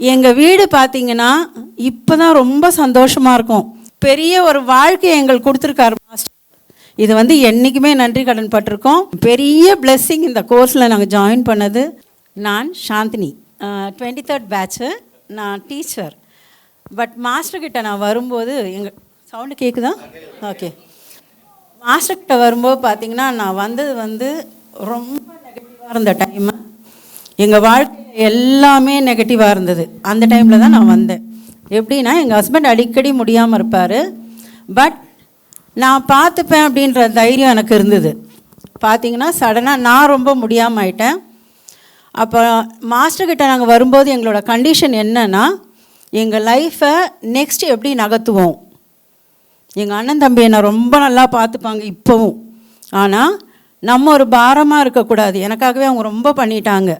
எங்கள் வீடு பார்த்தீங்கன்னா இப்போ தான் ரொம்ப சந்தோஷமாக இருக்கும். பெரிய ஒரு வாழ்க்கையை எங்களுக்கு கொடுத்துருக்காரு மாஸ்டர். இது வந்து என்றைக்குமே நன்றி கடன் பட்டிருக்கோம். பெரிய பிளெஸ்ஸிங் இந்த கோர்ஸில் நாங்கள் ஜாயின் பண்ணது. நான் சாந்தினி. டுவெண்ட்டி தேர்ட் பேட்ச்சு நான் டீச்சர் பட் மாஸ்டர்கிட்ட நான் வரும்போது எங்கள் சவுண்டு கேட்குதா ஓகே மாஸ்டர்கிட்ட வரும்போது பார்த்தீங்கன்னா நான் வந்தது வந்து ரொம்ப நெகட்டிவாக இருந்த டைமு எங்கள் வாழ்க்கை எல்லாமே நெகட்டிவாக இருந்தது. அந்த டைமில் தான் நான் வந்தேன். எப்படின்னா எங்கள் ஹஸ்பண்ட் அடிக்கடி முடியாமல் இருப்பார். பட் நான் பார்த்துப்பேன் அப்படின்ற தைரியம் எனக்கு இருந்தது. பார்த்தீங்கன்னா சடனாக நான் ரொம்ப முடியாமல் ஆயிட்டேன். அப்போ மாஸ்டர்கிட்ட நாங்கள் வரும்போது எங்களோட கண்டிஷன் என்னன்னா எங்கள் லைஃப்பை நெக்ஸ்ட் எப்படி நகர்த்துவோம்? எங்கள் அண்ணன் தம்பி என்னை ரொம்ப நல்லா பார்த்துப்பாங்க இப்போவும். ஆனால் நம்ம ஒரு பாரமாக இருக்கக்கூடாது. எனக்காகவே அவங்க ரொம்ப பண்ணிட்டாங்க.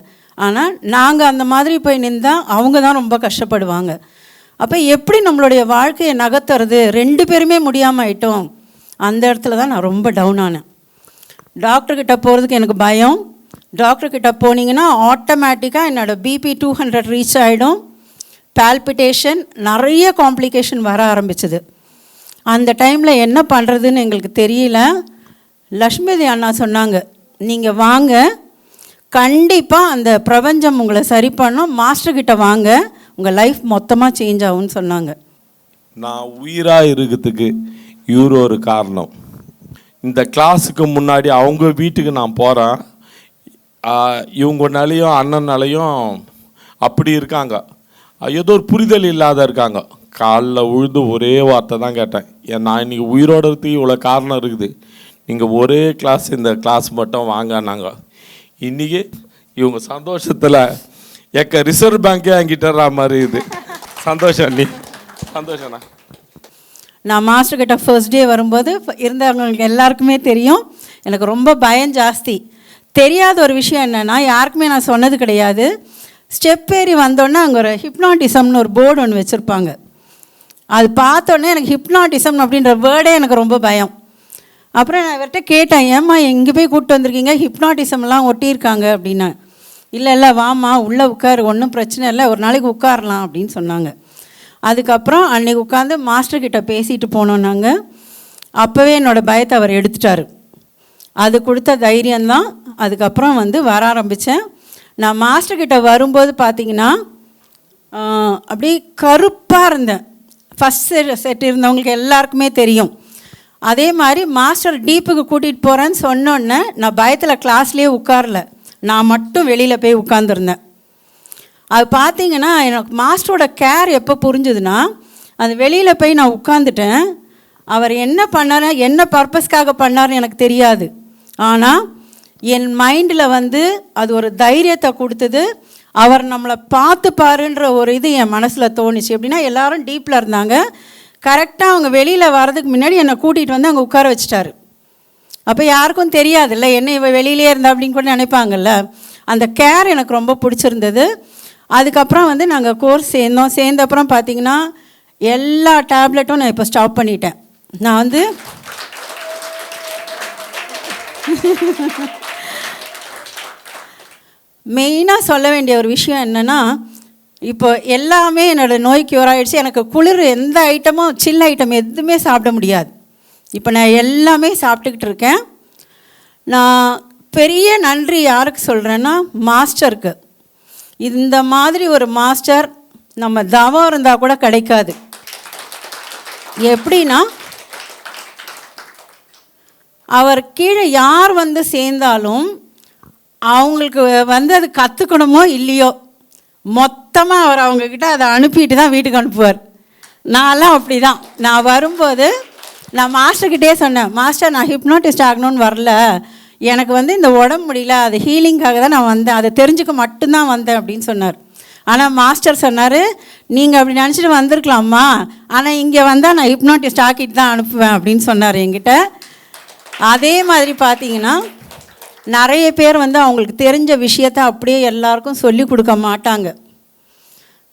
ஆனால் நாங்கள் அந்த மாதிரி போய் நின்றால் அவங்க தான் ரொம்ப கஷ்டப்படுவாங்க. அப்போ எப்படி நம்மளுடைய வாழ்க்கையை நகர்த்துறது? ரெண்டு பேருமே முடியாமல் ஆயிட்டோம். அந்த இடத்துல தான் நான் ரொம்ப டவுன் ஆனேன். டாக்டர்கிட்ட போகிறதுக்கு எனக்கு பயம். டாக்டர்கிட்ட போனீங்கன்னா ஆட்டோமேட்டிக்காக என்னோடய பிபி டூ ஹண்ட்ரட் ரீச் ஆகிடும் பால்பிட்டேஷன் நிறைய காம்ப்ளிகேஷன் வர ஆரம்பிச்சது. அந்த டைமில் என்ன பண்ணுறதுன்னு எங்களுக்கு தெரியல. லக்ஷ்மிதி அண்ணா சொன்னாங்க நீங்கள் வாங்க கண்டிப்பாக அந்த பிரபஞ்சம் உங்களை சரி பண்ணும். மாஸ்டர்கிட்ட வாங்க. உங்கள் லைஃப் மொத்தமாக சேஞ்ச் ஆகும்னு சொன்னாங்க. நான் உயிராக இருக்கிறதுக்கு இவர் ஒரு காரணம். இந்த கிளாஸுக்கு முன்னாடி அவங்க வீட்டுக்கு நான் போகிறேன் இவங்கனாலையும் அண்ணனாலையும் அப்படி இருக்காங்க. ஏதோ ஒரு புரிதல் இல்லாத இருக்காங்க. காலில் உழுந்து ஒரே வார்த்தை தான் கேட்டேன். ஏன் நான் இன்றைக்கி உயிரோடுறதுக்கு இவ்வளோ காரணம் இருக்குது. நீங்கள் ஒரே கிளாஸ் இந்த கிளாஸ் மட்டும் வாங்கினாங்க இன்றைக்கி இவங்க சந்தோஷத்தில் எக்க ரிசர்வ் பேங்கே என்கிட்ட மாதிரி இது. சந்தோஷம் நீ சந்தோஷண்ணா நான் மாஸ்டர் கிட்ட ஃபர்ஸ்ட் டே வரும்போது இருந்தவங்களுக்கு எல்லாருக்குமே தெரியும். எனக்கு ரொம்ப பயம் ஜாஸ்தி. தெரியாத ஒரு விஷயம் என்னென்னா யாருக்குமே நான் சொன்னது கிடையாது. ஸ்டெப் ஏறி வந்தோடனே அங்கே ஒரு ஹிப்னாட்டிசம்னு ஒரு போர்டு ஒன்று வச்சுருப்பாங்க. அது பார்த்தோன்னே எனக்கு ஹிப்னாட்டிசம் அப்படின்ற வேர்டே எனக்கு ரொம்ப பயம். அப்புறம் நான் இவர்கிட்ட கேட்டேன் ஏம்மா எங்கே போய் கூப்பிட்டு வந்திருக்கீங்க? ஹிப்னாட்டிசம்லாம் ஒட்டியிருக்காங்க அப்படின்னா இல்லை இல்லை வாம்மா உள்ளே உட்காரு ஒன்றும் பிரச்சனை இல்லை ஒரு நாளைக்கு உட்காரலாம் அப்படின்னு சொன்னாங்க. அதுக்கப்புறம் அன்னைக்கு உட்காந்து மாஸ்டர்கிட்ட பேசிட்டு போனோம் நாங்கள் அப்போவே என்னோடய பயத்தை அவர் எடுத்துட்டாரு. அது கொடுத்த தைரியம்தான் அதுக்கப்புறம் வந்து வர ஆரம்பித்தேன் நான் மாஸ்டர்கிட்ட வரும்போது பார்த்தீங்கன்னா அப்படியே கருப்பாக இருந்தேன். ஃபஸ்ட் செட் இருந்தவங்களுக்கு எல்லாருக்குமே தெரியும். அதே மாதிரி மாஸ்டர் டீப்புக்கு கூட்டிகிட்டு போகிறேன்னு சொன்னோன்னே நான் பயத்தில் கிளாஸ்லேயே உட்காரல. நான் மட்டும் வெளியில் போய் உட்காந்துருந்தேன் அது பார்த்தீங்கன்னா எனக்கு மாஸ்டரோட கேர் எப்போ புரிஞ்சுதுன்னா அது வெளியில் போய் நான் உட்காந்துட்டேன் அவர் என்ன பண்ணார் என்ன பர்பஸ்க்காக பண்ணார்னு எனக்கு தெரியாது. ஆனால் என் மைண்டில் வந்து அது ஒரு தைரியத்தை கொடுத்தது. அவர் நம்மளை பார்த்து பாருன்ற ஒரு இது என் மனசில் தோணுச்சு. எப்படின்னா எல்லாரும் டீப்பில் இருந்தாங்க. கரெக்டாக அவங்க வெளியில் வர்றதுக்கு முன்னாடி என்னை கூட்டிகிட்டு வந்து அங்கே உட்கார வச்சிட்டாரு. அப்போ யாருக்கும் தெரியாதுல்ல என்ன இவ வெளியிலே இருந்தா? அப்படின்னு கூட நினைப்பாங்கல்ல. அந்த கேர் எனக்கு ரொம்ப பிடிச்சிருந்தது. அதுக்கப்புறம் வந்து நாங்கள் கோர்ஸ் சேர்ந்தோம். சேர்ந்த அப்புறம் பார்த்தீங்கன்னா எல்லா டேப்லெட்டும் நான் இப்போ ஸ்டாப் பண்ணிட்டேன். நான் வந்து மெயினாக சொல்ல வேண்டிய ஒரு விஷயம் என்னென்னா இப்போ எல்லாமே என்னோடய நோய் க்யூர் ஆகிடுச்சு எனக்கு குளிர் எந்த ஐட்டமும் சில் ஐட்டம் எதுவுமே சாப்பிட முடியாது. இப்போ நான் எல்லாமே சாப்பிட்டுக்கிட்டு இருக்கேன். நான் பெரிய நன்றி யாருக்கு சொல்கிறேன்னா மாஸ்டருக்கு. இந்த மாதிரி ஒரு மாஸ்டர் நம்ம தவம் இருந்தால் கூட கிடைக்காது. எப்படின்னா அவர் கீழே யார் வந்து சேர்ந்தாலும் அவங்களுக்கு வந்து அது கற்றுக்கணுமோ இல்லையோ மொத்தமாக அவர் அவங்கக்கிட்ட அதை அனுப்பிட்டு தான் வீட்டுக்கு அனுப்புவார். நான்லாம் அப்படி தான் நான் வரும்போது நான் மாஸ்டர்கிட்டே சொன்னேன் மாஸ்டர் நான் ஹிப்னோட்டிஸ்ட் ஆகணும்னு வரல. எனக்கு வந்து இந்த உடம்பு முடியல அது ஹீலிங்காக தான் நான் வந்தேன். அதை தெரிஞ்சுக்க மட்டும்தான் வந்தேன் அப்படின்னு சொன்னார். ஆனால் மாஸ்டர் சொன்னார் நீங்கள் அப்படி நினச்சிட்டு வந்திருக்கலாம்மா. ஆனால் இங்கே வந்தால் நான் ஹிப்னோட்டிஸ்ட் ஆக்கிட்டு தான் அனுப்புவேன் அப்படின்னு சொன்னார் என்கிட்ட. அதே மாதிரி பார்த்தீங்கன்னா நிறைய பேர் வந்து அவங்களுக்கு தெரிஞ்ச விஷயத்த அப்படியே எல்லாருக்கும் சொல்லி கொடுக்க மாட்டாங்க.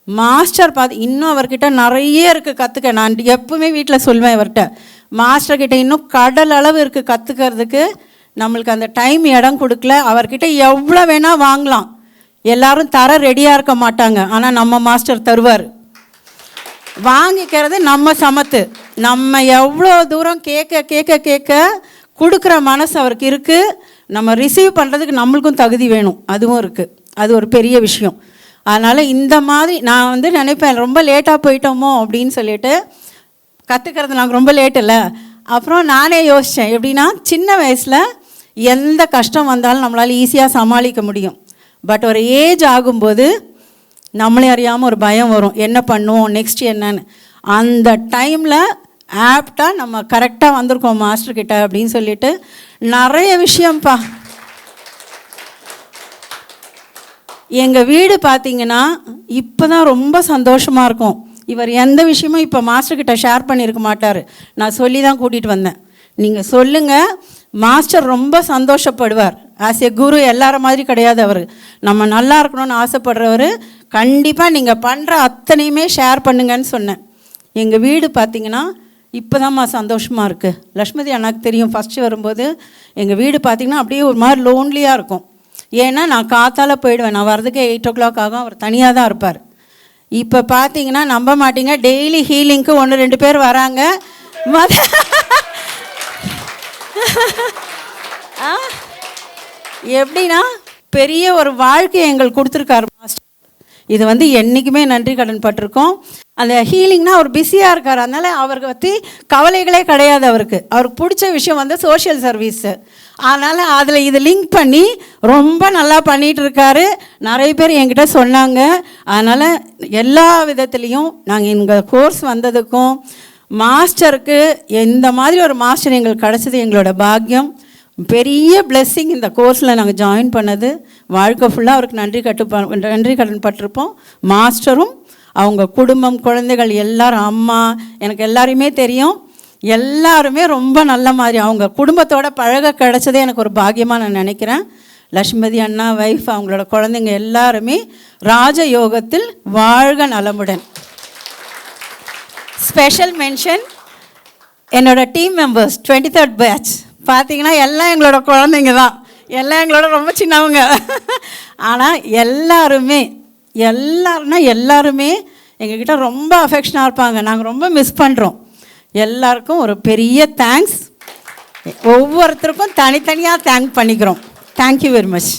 மாஸ்டர் பார்த்து இன்னும் அவர்கிட்ட நிறைய இருக்குது கற்றுக்க நான் எப்பவுமே வீட்டில் சொல்வேன் இவர்கிட்ட. மாஸ்டர்கிட்ட இன்னும் கடல் அளவு இருக்குது கற்றுக்கிறதுக்கு நம்மளுக்கு அந்த டைம் இடம் கொடுக்கல. அவர்கிட்ட எவ்வளோ வேணால் வாங்கலாம். எல்லாரும் தர ரெடியாக இருக்க மாட்டாங்க. ஆனால் நம்ம மாஸ்டர் தருவார். வாங்கிக்கிறது நம்ம சமத்து. நம்ம எவ்வளோ தூரம் கேட்க கேட்க கேட்க கொடுக்குற மனசு அவருக்கு இருக்குது நம்ம ரிசீவ் பண்ணுறதுக்கு நம்மளுக்கும் தகுதி வேணும். அதுவும் இருக்குது அது ஒரு பெரிய விஷயம். அதனால் இந்த மாதிரி நான் வந்து நினைப்பேன் ரொம்ப லேட்டாக போயிட்டோமோ அப்படின்னு சொல்லிட்டு கற்றுக்கிறது நாங்கள் ரொம்ப லேட் இல்லை. அப்புறம் நானே யோசித்தேன் எப்படின்னா சின்ன வயசில் எந்த கஷ்டம் வந்தாலும் நம்மளால் ஈஸியாக சமாளிக்க முடியும். பட் ஒரு ஏஜ் ஆகும்போது நம்மளே அறியாமல் ஒரு பயம் வரும். என்ன பண்ணுவோம் நெக்ஸ்ட் என்னன்னு. அந்த டைமில் ஆப்டாக நம்ம கரெக்டாக வந்திருக்கோம் மாஸ்டர்கிட்ட அப்படின்னு சொல்லிட்டு நிறைய விஷயம்ப்பா. எங்கள் வீடு பார்த்தீங்கன்னா இப்போ தான் ரொம்ப சந்தோஷமாக இருக்கும். இவர் எந்த விஷயமும் இப்போ மாஸ்டர்கிட்ட ஷேர் பண்ணியிருக்க மாட்டார். நான் சொல்லி தான் கூட்டிகிட்டு வந்தேன். நீங்கள் சொல்லுங்கள் மாஸ்டர் ரொம்ப சந்தோஷப்படுவார். ஆஸ் எ குரு எல்லார மாதிரி கிடையாது அவர். நம்ம நல்லா இருக்கணும்னு ஆசைப்படுறவர் கண்டிப்பாக நீங்கள் பண்ணுற அத்தனையுமே ஷேர் பண்ணுங்கன்னு சொன்னேன். எங்கள் வீடு பார்த்தீங்கன்னா இப்போ தான்மா சந்தோஷமாக இருக்குது லக்ஷ்மதி அண்ணாக்கு தெரியும் ஃபஸ்ட்டு வரும்போது எங்கள் வீடு பார்த்தீங்கன்னா அப்படியே ஒரு மாதிரி லோன்லியாக இருக்கும். ஏன்னா நான் காத்தால் போயிடுவேன். நான் வரதுக்கு எயிட் ஓ கிளாக் ஆகும். அவர் தனியாக தான் இருப்பார். இப்போ பார்த்தீங்கன்னா நம்ப மாட்டீங்க. டெய்லி ஹீலிங்க்கு ஒன்று ரெண்டு பேர் வராங்க. மத எப்படின்னா பெரிய ஒரு வாழ்க்கையை எங்களுக்கு கொடுத்துருக்காரு மாஸ்டர். இது வந்து என்றைக்குமே நன்றி கடன் பட்டிருக்கோம். அந்த ஹீலிங்னா அவர் பிஸியாக இருக்கார். அதனால் அவருக்கு பற்றி கவலைகளே கிடையாது அவருக்கு. அவருக்கு பிடிச்ச விஷயம் வந்து சோஷியல் சர்வீஸு அதனால் அதில் இது லிங்க் பண்ணி ரொம்ப நல்லா பண்ணிகிட்டு இருக்காரு. நிறைய பேர் என்கிட்ட சொன்னாங்க. அதனால் எல்லா விதத்துலேயும் நாங்கள் இந்த கோர்ஸ் வந்ததுக்கும் மாஸ்டருக்கு இந்த மாதிரி ஒரு மாஸ்டர் எங்களுக்கு கிடச்சது எங்களோட பாக்கியம். பெரிய பிளெஸ்ஸிங் இந்த கோர்ஸில் நாங்கள் ஜாயின் பண்ணது. வாழ்க்கை ஃபுல்லாக அவருக்கு நன்றி கட்டு நன்றி கடன் பட்டிருப்போம். மாஸ்டரும் அவங்க குடும்பம் குழந்தைகள் எல்லாரும் அம்மா எனக்கு எல்லாரையுமே தெரியும். எல்லாருமே ரொம்ப நல்ல மாதிரி. அவங்க குடும்பத்தோட பழக கிடச்சதே எனக்கு ஒரு பாக்கியமாக நான் நினைக்கிறேன். லட்சுமதி அண்ணா வைஃப் அவங்களோட குழந்தைங்க எல்லாருமே ராஜயோகத்தில் வாழ்க நலமுடன். ஸ்பெஷல் மென்ஷன் என்னோட team members twenty third batch பார்த்தீங்கன்னா எல்லாம் எங்களோட குழந்தைங்க தான். எல்லாம் எங்களோட ரொம்ப சின்னவங்க. ஆனால் எல்லாருமே எல்லாருன்னா எல்லாருமே எங்ககிட்ட ரொம்ப அஃபெக்ஷனாக இருப்பாங்க. நாங்கள் ரொம்ப மிஸ் பண்ணுறோம் எல்லாருக்கும் ஒரு பெரிய தேங்க்ஸ் ஒவ்வொருத்தருக்கும் தனித்தனியாக தேங்க் பண்ணிக்கிறோம். Thank you very much